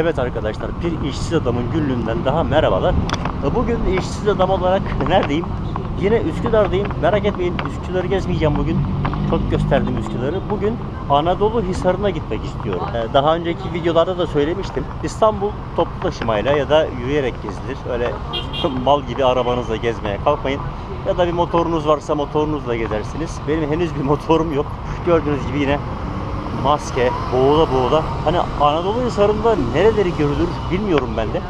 Evet arkadaşlar bir işsiz adamın günlüğünden daha merhabalar. Bugün işsiz adam olarak neredeyim? Yine Üsküdar'dayım. Merak etmeyin Üsküdar'ı gezmeyeceğim bugün. Çok gösterdim Üsküdar'ı. Bugün Anadolu Hisarı'na gitmek istiyorum. Ee, Daha önceki videolarda da söylemiştim. İstanbul toplu taşımayla ya da yürüyerek gezilir. Öyle mal gibi arabanızla gezmeye kalkmayın. Ya da bir motorunuz varsa motorunuzla gezersiniz. Benim henüz bir motorum yok. Gördüğünüz gibi yine maske, boğula boğula. Hani Anadolu Hisarı'nda nereleri görülür bilmiyorum ben de.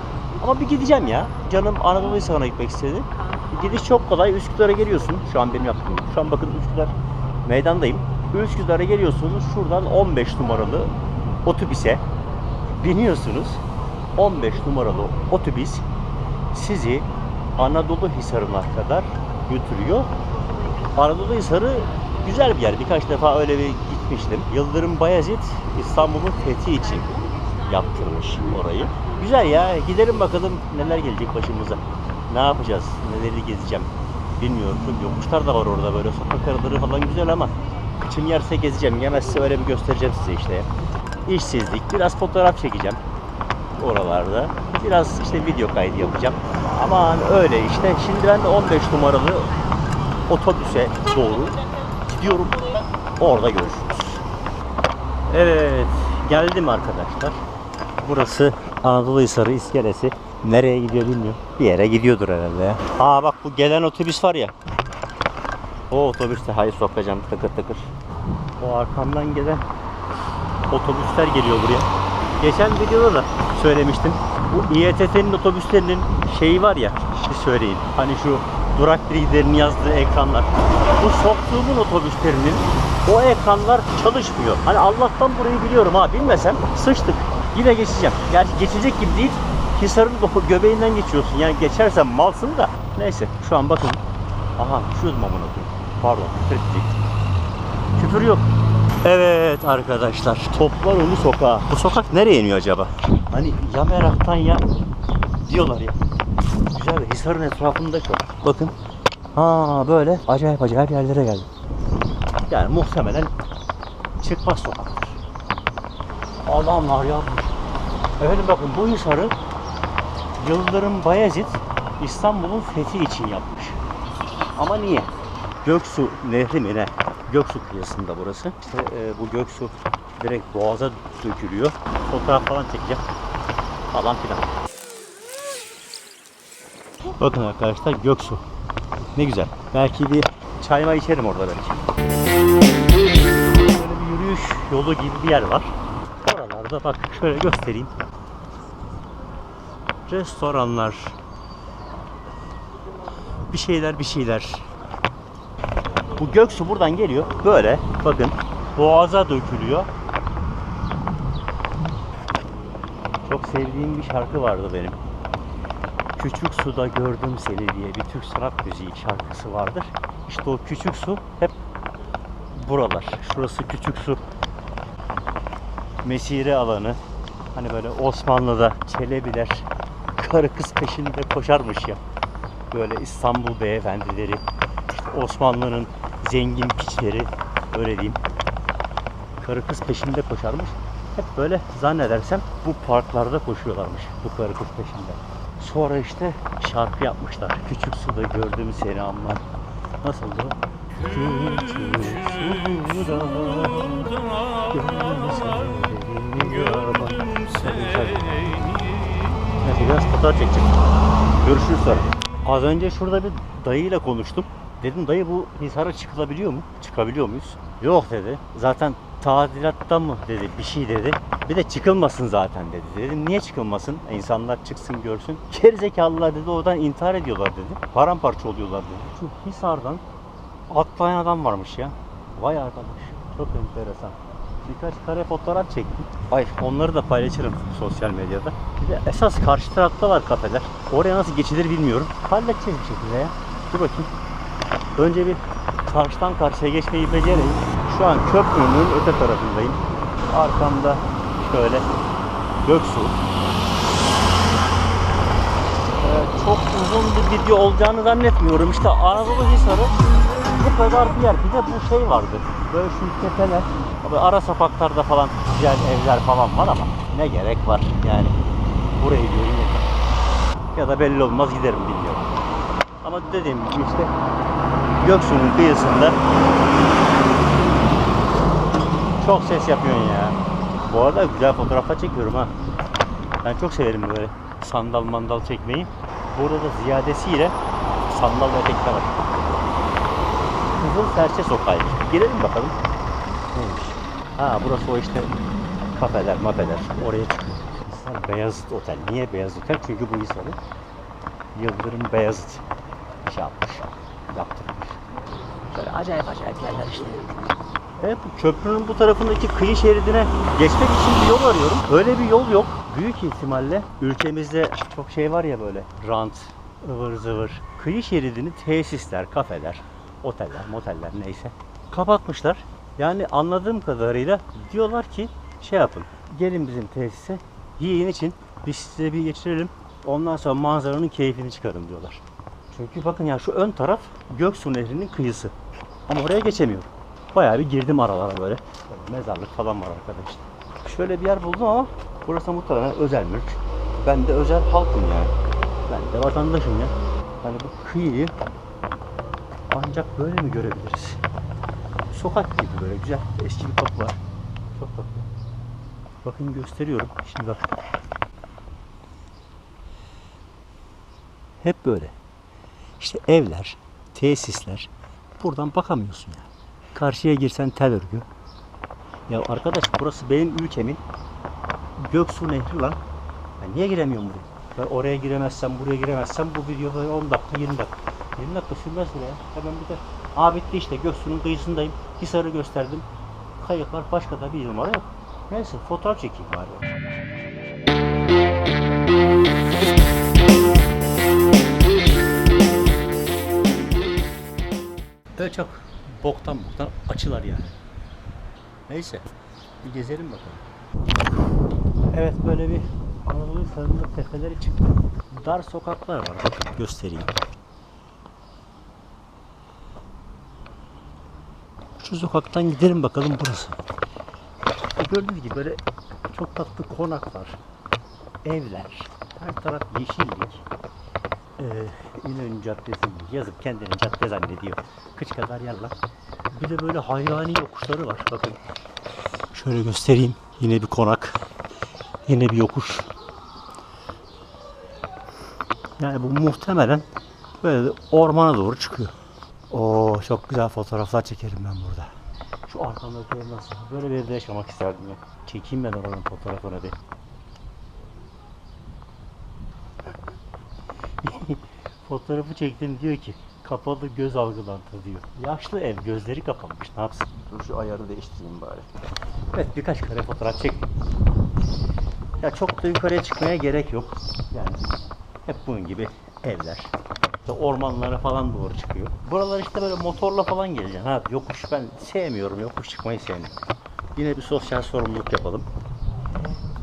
Ama bir gideceğim ya. Canım Anadolu Hisarı'na gitmek istedi. Gidiş çok kolay. Üsküdar'a geliyorsun. Şu an benim yaptığım. Şu an bakın Üsküdar meydandayım. Üsküdar'a geliyorsunuz. Şuradan 15 numaralı otobüse biniyorsunuz. 15 numaralı otobüs sizi Anadolu Hisarı'na kadar götürüyor. Anadolu Hisarı güzel bir yer. Birkaç defa öyle bir gitmiştim. Yıldırım Bayezid İstanbul'un fethi için yaptırmış orayı. Güzel ya. Gidelim bakalım neler gelecek başımıza. Ne yapacağız? Neleri gezeceğim? Bilmiyorum. Yokuşlar da var orada böyle. Sokak araları falan güzel ama kıçım yerse gezeceğim. Yemezse öyle bir göstereceğim size işte. İşsizlik. Biraz fotoğraf çekeceğim oralarda. Biraz işte video kaydı yapacağım. Aman öyle işte. Şimdi ben de 15 numaralı otobüse doğru gidiyorum. Orada görüşürüz. Evet, geldim arkadaşlar. Burası Anadolu Hisarı iskelesi. Nereye gidiyor bilmiyorum. Bir yere gidiyordur herhalde ya. Aa bak bu gelen otobüs var ya. O otobüste hayır sokacağım tıkır tıkır. O arkamdan gelen otobüsler geliyor buraya. Geçen videoda da söylemiştim. Bu İETT'nin otobüslerinin şeyi var ya, bir söyleyeyim. Hani şu durak bilgilerini yazdığı ekranlar. Bu soktuğumun otobüslerinin o ekranlar çalışmıyor. Hani Allah'tan burayı biliyorum ha bilmesem sıçtık. Yine geçeceğim. Gerçi geçecek gibi değil. Hisar'ın göbeğinden geçiyorsun. Yani geçersen malsın da. Neyse şu an bakın. Aha düşüyordum amına koyayım. Pardon küfür edecektim. Küfür yok. Evet arkadaşlar toplar onu sokağa. Bu sokak nereye iniyor acaba? Hani ya meraktan ya diyorlar ya. Güzel Hisar'ın etrafında şu. Bakın. Ha böyle acayip acayip yerlere geldim. Yani muhtemelen çıkmaz sokaktır. Adamlar yapmış. Efendim bakın bu Hisar'ı Yıldırım Bayezid İstanbul'un fethi için yapmış. Ama niye? Göksu Nehri mi ne? Göksu kıyısında burası. İşte e, bu Göksu direkt boğaza dökülüyor. Fotoğraf falan çekeceğim. Falan filan. Bakın arkadaşlar Göksu. Ne güzel. Belki bir çay may içerim orada belki. Böyle bir yürüyüş yolu gibi bir yer var. Oralarda bak şöyle göstereyim. Restoranlar. Bir şeyler bir şeyler. Bu Göksu buradan geliyor. Böyle bakın boğaza dökülüyor. Çok sevdiğim bir şarkı vardı benim. Küçük suda gördüm seni diye bir Türk sanat müziği şarkısı vardır. İşte o küçük su hep buralar. Şurası küçük su mesire alanı. Hani böyle Osmanlı'da Çelebiler karı kız peşinde koşarmış ya. Böyle İstanbul beyefendileri, işte Osmanlı'nın zengin piçleri öyle diyeyim. Karı kız peşinde koşarmış. Hep böyle zannedersem bu parklarda koşuyorlarmış bu karı kız peşinde. Sonra işte şarkı yapmışlar. Küçük suda gördüm seni ama. Nasıldı? Küçük suda gördüm seni biraz fotoğraf çekeceğim. Görüşürüz sonra. Az önce şurada bir dayıyla konuştum. Dedim dayı bu Hisar'a çıkılabiliyor mu? Çıkabiliyor muyuz? Yok dedi. Zaten tadilatta mı dedi bir şey dedi. Bir de çıkılmasın zaten dedi. Dedim niye çıkılmasın? İnsanlar çıksın görsün. Gerizekalılar dedi oradan intihar ediyorlar dedi. Paramparça oluyorlar dedi. Şu Hisar'dan atlayan adam varmış ya. Vay arkadaş. Çok enteresan. Birkaç kare fotoğraf çektim. Ay onları da paylaşırım sosyal medyada. Bir de esas karşı tarafta var kafeler. Oraya nasıl geçilir bilmiyorum. Halledeceğiz bir şekilde ya. Dur bakayım. Önce bir karşıdan karşıya geçmeyi becereyim. Şu an köprünün öte tarafındayım. Arkamda şöyle Göksu. Ee, çok uzun bir video olacağını zannetmiyorum. İşte Anadolu Hisarı bu kadar bir yer. Bir de bu şey vardı. Böyle şu tepeler. Böyle ara sokaklarda falan güzel evler falan var ama Ne gerek var yani. Burayı yeter. Ya da belli olmaz giderim bilmiyorum. Ama dediğim gibi işte Göksu'nun kıyısında çok ses yapıyorsun ya. Bu arada güzel fotoğraflar çekiyorum ha. Ben çok severim böyle sandal mandal çekmeyi. Burada da ziyadesiyle sandal ve tekne var. Kızıl Serçe Sokağı'ymış. Girelim bakalım. Neymiş? Ha burası o işte kafeler, mafeler. Oraya çıkıyor. Beyazıt Otel. Niye Beyazıt Otel? Çünkü bu Hisar'ı Yıldırım Beyazıt şey yapmış. Yaptırmış. Böyle acayip acayip yerler işte. Evet köprünün bu tarafındaki kıyı şeridine geçmek için bir yol arıyorum. Öyle bir yol yok. Büyük ihtimalle ülkemizde çok şey var ya böyle rant, ıvır zıvır. Kıyı şeridini tesisler, kafeler, oteller, moteller neyse kapatmışlar. Yani anladığım kadarıyla diyorlar ki şey yapın. Gelin bizim tesise yiyin için biz size bir geçirelim. Ondan sonra manzaranın keyfini çıkarın diyorlar. Çünkü bakın ya şu ön taraf Göksu Nehri'nin kıyısı. Ama oraya geçemiyorum. Bayağı bir girdim aralara böyle. Mezarlık falan var arkada işte. Şöyle bir yer buldum ama burası muhtemelen özel mülk. Ben de özel halkım yani. Ben de vatandaşım ya. Hani bu kıyıyı ancak böyle mi görebiliriz? Sokak gibi böyle güzel eski bir kapı var. Çok tatlı. Bakın gösteriyorum. Şimdi bak. Hep böyle. İşte evler, tesisler. Buradan bakamıyorsun ya. Karşıya girsen tel örgü. Ya arkadaş burası benim ülkemin Göksu Nehri lan. Ben niye giremiyorum buraya? Ben oraya giremezsem, buraya giremezsem bu videoda 10 dakika, 20 dakika. 20 dakika sürmez bile ya. Hemen bir de Aa bitti işte Göksu'nun kıyısındayım. Hisar'ı gösterdim. Kayıklar başka da bir numara yok. Neyse fotoğraf çekeyim bari. Böyle çok boktan boktan açılar yani. Neyse bir gezelim bakalım. Evet böyle bir Anadolu sarında tepeleri çıktı. Dar sokaklar var. Bakın göstereyim. Şu sokaktan gidelim bakalım burası. E gördüğünüz gibi böyle çok tatlı konaklar, evler, her taraf yeşillik. Ee, İnönü Caddesi yazıp kendini cadde zannediyor. Kıç kadar yerler. Bir de böyle hayvani yokuşları var. Bakın. Şöyle göstereyim. Yine bir konak. Yine bir yokuş. Yani bu muhtemelen böyle ormana doğru çıkıyor. Oo çok güzel fotoğraflar çekerim ben burada. Şu arkamdaki ev nasıl? Böyle bir evde yaşamak isterdim ya. Çekeyim ben oranın fotoğrafını bir. Fotoğrafı çektim diyor ki kapalı göz algılantı diyor. Yaşlı ev gözleri kapanmış ne yapsın? Dur şu ayarı değiştireyim bari. Evet birkaç kare fotoğraf çektim. Ya çok da yukarıya çıkmaya gerek yok. Yani hep bunun gibi evler. İşte ormanlara falan doğru çıkıyor. Buralar işte böyle motorla falan geleceksin. Ha yokuş ben sevmiyorum. Yokuş çıkmayı sevmiyorum. Yine bir sosyal sorumluluk yapalım.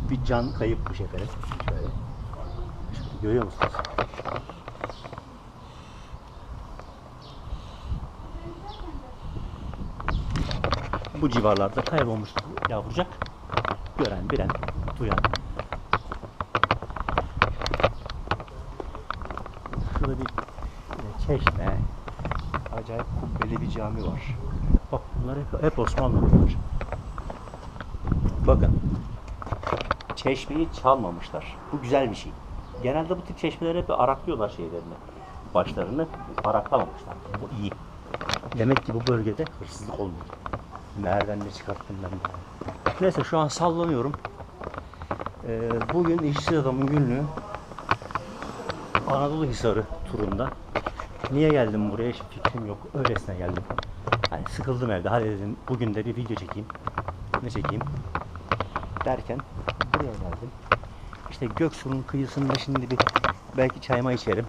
Bir can kayıpmış efendim. Şöyle. Şöyle görüyor musunuz? Bu civarlarda kaybolmuş yavrucak. Gören, bilen, duyan. Şurada bir çeşme, acayip kubbeli bir cami var. Bak bunlar hep, hep Osmanlı bunlar. Bakın. Çeşmeyi çalmamışlar. Bu güzel bir şey. Genelde bu tip çeşmeleri hep araklıyorlar şeylerini. Başlarını araklamamışlar. Bu iyi. Demek ki bu bölgede hırsızlık olmuyor. Nereden ne çıkarttım ben de. Neyse şu an sallanıyorum. Ee, bugün işsiz adamın günlüğü Anadolu Hisarı turunda. Niye geldim buraya hiç fikrim yok. Öylesine geldim. Hani sıkıldım evde. Hadi dedim bugün de bir video çekeyim. Ne çekeyim? Derken buraya geldim. İşte Göksu'nun kıyısında şimdi bir belki çayma içerim.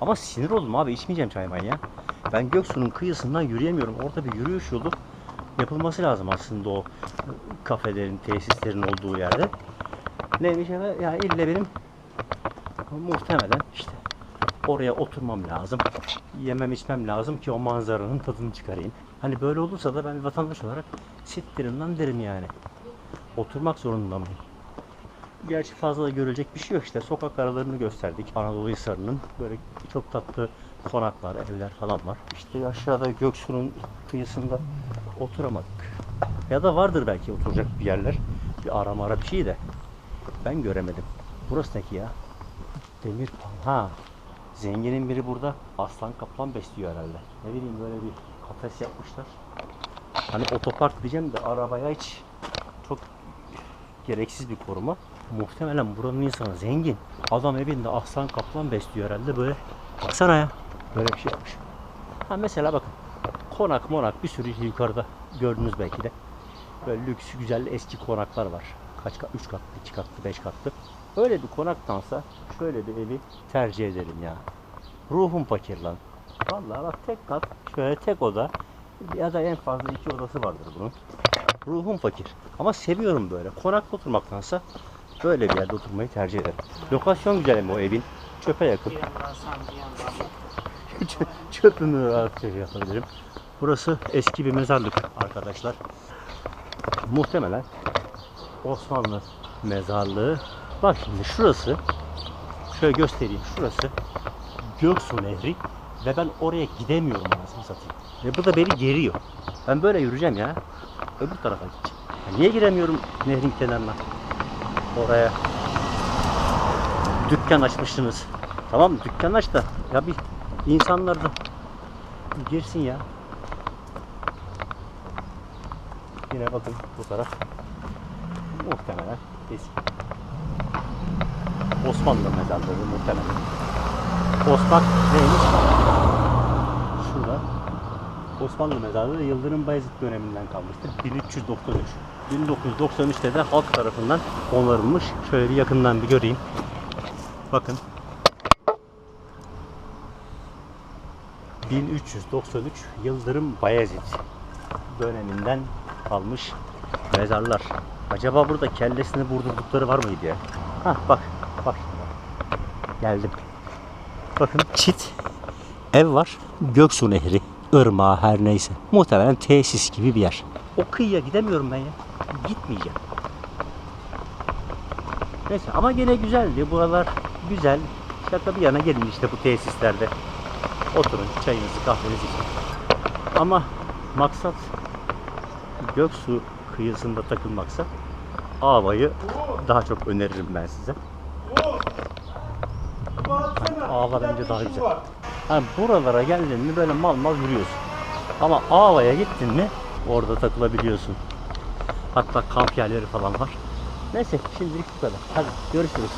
Ama sinir oldum abi içmeyeceğim çaymayı ya. Ben Göksu'nun kıyısından yürüyemiyorum. Orada bir yürüyüş yolu yapılması lazım aslında o kafelerin, tesislerin olduğu yerde. Neymiş ya? Ya ille benim muhtemelen işte oraya oturmam lazım. Yemem içmem lazım ki o manzaranın tadını çıkarayım. Hani böyle olursa da ben vatandaş olarak sittirin lan derim yani. oturmak zorunda mıyım? Gerçi fazla görülecek bir şey yok işte. Sokak aralarını gösterdik. Anadolu Hisarı'nın böyle çok tatlı konaklar, evler falan var. İşte aşağıda Göksu'nun kıyısında oturamadık. Ya da vardır belki oturacak bir yerler. Bir ara bir şey de. Ben göremedim. Burası ne ki ya? Demir Ha. Zenginin biri burada aslan kaplan besliyor herhalde. Ne bileyim böyle bir kafes yapmışlar. Hani otopark diyeceğim de arabaya hiç çok gereksiz bir koruma. Muhtemelen buranın insanı zengin. Adam evinde aslan kaplan besliyor herhalde böyle. Baksana ya. Böyle bir şey yapmış. Ha mesela bakın. Konak monak bir sürü yukarıda gördünüz belki de. Böyle lüks güzel eski konaklar var. Kaç kat? 3 katlı, 2 katlı, 5 katlı. Öyle bir konaktansa şöyle bir evi tercih ederim ya. Ruhum fakir lan. Vallahi bak tek kat, şöyle tek oda ya da en fazla iki odası vardır bunun. Ruhum fakir. Ama seviyorum böyle. Konakta oturmaktansa böyle bir yerde oturmayı tercih ederim. Lokasyon güzel ama o evin. Çöpe yakın. Bir yandan sen bir yandan. Çö- Çöpümü rahatça yapabilirim. Burası eski bir mezarlık arkadaşlar. Muhtemelen Osmanlı mezarlığı. Bak şimdi şurası şöyle göstereyim. Şurası Göksu Nehri ve ben oraya gidemiyorum anasını satayım. Ve bu da beni geriyor. Ben böyle yürüyeceğim ya. Öbür tarafa gideceğim. Ya niye giremiyorum nehrin kenarına? Oraya. Dükkan açmışsınız. Tamam? Dükkan aç da ya bir insanlar da girsin ya. Yine bakın bu taraf muhtemelen eski. Osmanlı mezarlığı muhtemelen. Osman neymiş? Şurada. Osmanlı mezarlığı Yıldırım Bayezid döneminden kalmıştır. 1393. 1993'te de halk tarafından onarılmış. Şöyle bir yakından bir göreyim. Bakın 1393 Yıldırım Bayezid döneminden kalmış mezarlar. Acaba burada kellesini vurdurdukları var mıydı ya? Hah bak, bak. Geldim. Bakın çit ev var. Göksu Nehri, ırmağı her neyse. Muhtemelen tesis gibi bir yer. O kıyıya gidemiyorum ben ya. Gitmeyeceğim. Neyse ama gene güzeldi. Buralar güzel. Şaka bir yana gelin işte bu tesislerde. Oturun çayınızı kahvenizi için. Ama maksat Göksu kıyısında takılmaksa Ava'yı daha çok öneririm ben size. Ava bence daha güzel. Ha, buralara geldin mi böyle mal mal yürüyorsun. Ama Ava'ya gittin mi orada takılabiliyorsun. Hatta kamp yerleri falan var. Neyse şimdilik bu kadar. Hadi görüşürüz.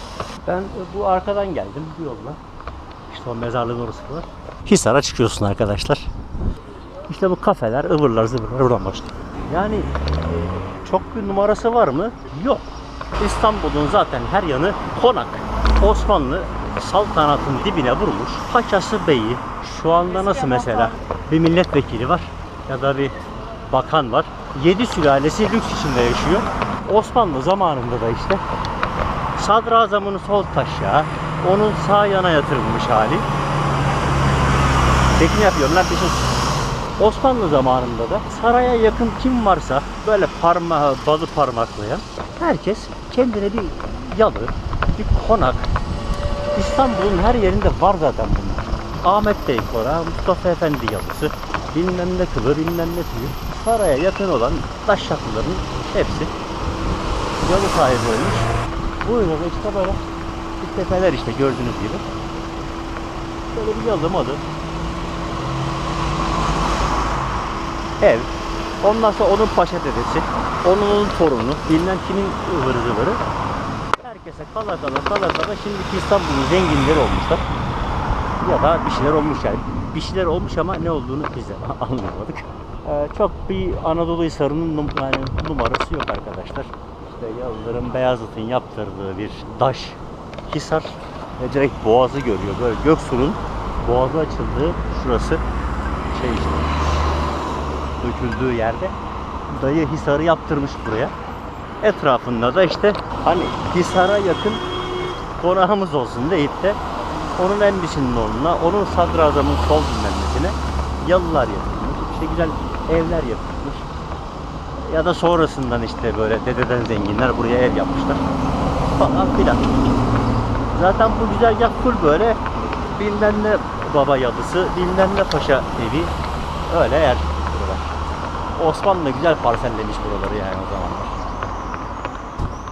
Ben bu arkadan geldim bu yolla. İşte o mezarlığın orası var. Hisar'a çıkıyorsun arkadaşlar. İşte bu kafeler, ıvırlar, zıvırlar buradan başlıyor. Yani e, çok bir numarası var mı? Yok. İstanbul'un zaten her yanı konak. Osmanlı saltanatın dibine vurmuş. Paçası beyi. Şu anda nasıl mesela? Bir milletvekili var ya da bir bakan var. Yedi sülalesi lüks içinde yaşıyor. Osmanlı zamanında da işte sadrazamın sol taşa, onun sağ yana yatırılmış hali. Tekne bir şey. Osmanlı zamanında da saraya yakın kim varsa böyle parmağı balı parmaklayan herkes kendine bir yalı, bir konak. İstanbul'un her yerinde var zaten bunlar. Ahmet Bey Kora, Mustafa Efendi yalısı, bilmem ne kılı, bilmem ne tüyü. Saraya yakın olan taşşaklıların hepsi yalı sahibi olmuş. Buyurun işte böyle bir tepeler işte gördüğünüz gibi. Böyle bir yalı malı. Ev. Ondan sonra onun paşa dedesi, onun torunu, bilmem kimin ıvırı zıvırı. Herkese kala kala kala kala şimdiki İstanbul'un zenginleri olmuşlar. Ya da bir şeyler olmuş yani. Bir şeyler olmuş ama ne olduğunu biz de anlayamadık. Ee, çok bir Anadolu Hisarı'nın num- yani numarası yok arkadaşlar. İşte Yıldırım Beyazıt'ın yaptırdığı bir daş Hisar ve direkt boğazı görüyor. Böyle Göksu'nun boğazı açıldığı şurası şey işte döküldüğü yerde dayı Hisar'ı yaptırmış buraya. Etrafında da işte hani Hisar'a yakın konağımız olsun deyip de onun embisinin oğluna, onun sadrazamın sol bilmemesine yalılar yapılmış. İşte güzel evler yapılmış. Ya da sonrasından işte böyle dededen zenginler buraya ev yapmışlar. Falan filan. Zaten bu güzergah full böyle bilmem ne baba yadısı, bilmem ne paşa evi. Öyle yer. Osmanlı güzel parsellemiş buraları yani o zamanlar.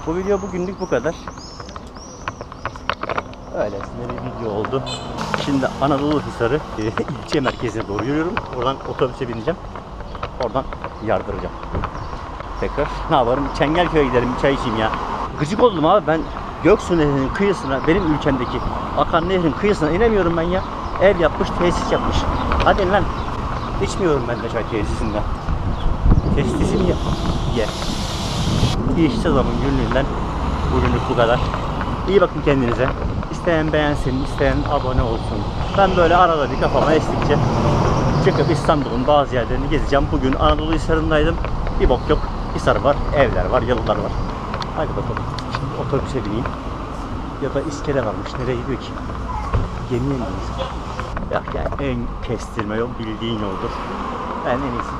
Bu video bugünlük bu kadar. Öylesine bir video oldu. Şimdi Anadolu Hisarı e, ilçe merkezine doğru yürüyorum. Oradan otobüse bineceğim. Oradan yardıracağım. Tekrar ne yaparım? Çengelköy'e gidelim bir çay içeyim ya. Gıcık oldum abi ben Göksu Nehri'nin kıyısına, benim ülkemdeki akan nehrin kıyısına inemiyorum ben ya. Ev yapmış, tesis yapmış. Hadi lan. İçmiyorum ben de çay tesisinden. Testisini ye. ye. İşsiz adamın günlüğünden bugünlük bu kadar. İyi bakın kendinize. İsteyen beğensin, isteyen abone olsun. Ben böyle arada bir kafama estikçe çıkıp İstanbul'un bazı yerlerini gezeceğim. Bugün Anadolu Hisarı'ndaydım. Bir bok yok. Hisar var, evler var, yalılar var. Hadi bakalım. Şimdi otobüse bineyim. Ya da iskele varmış. Nereye gidiyor ki? Gemiye mi? Ya yani en kestirme yol bildiğin yoldur. Ben en iyisi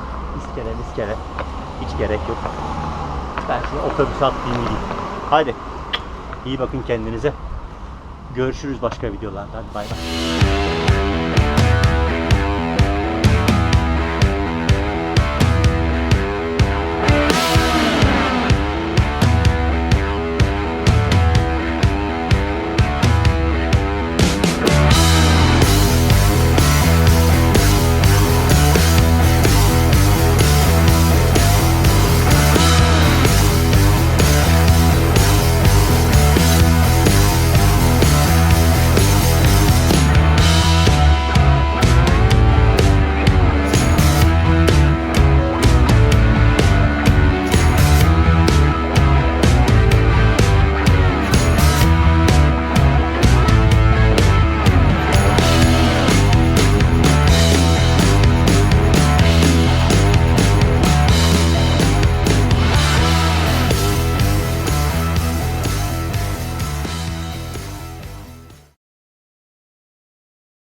iskele iskele. Hiç gerek yok. Ben şimdi otobüse atlayayım gideyim. Hadi. İyi bakın kendinize. Görüşürüz başka videolarda. Hadi bay bay.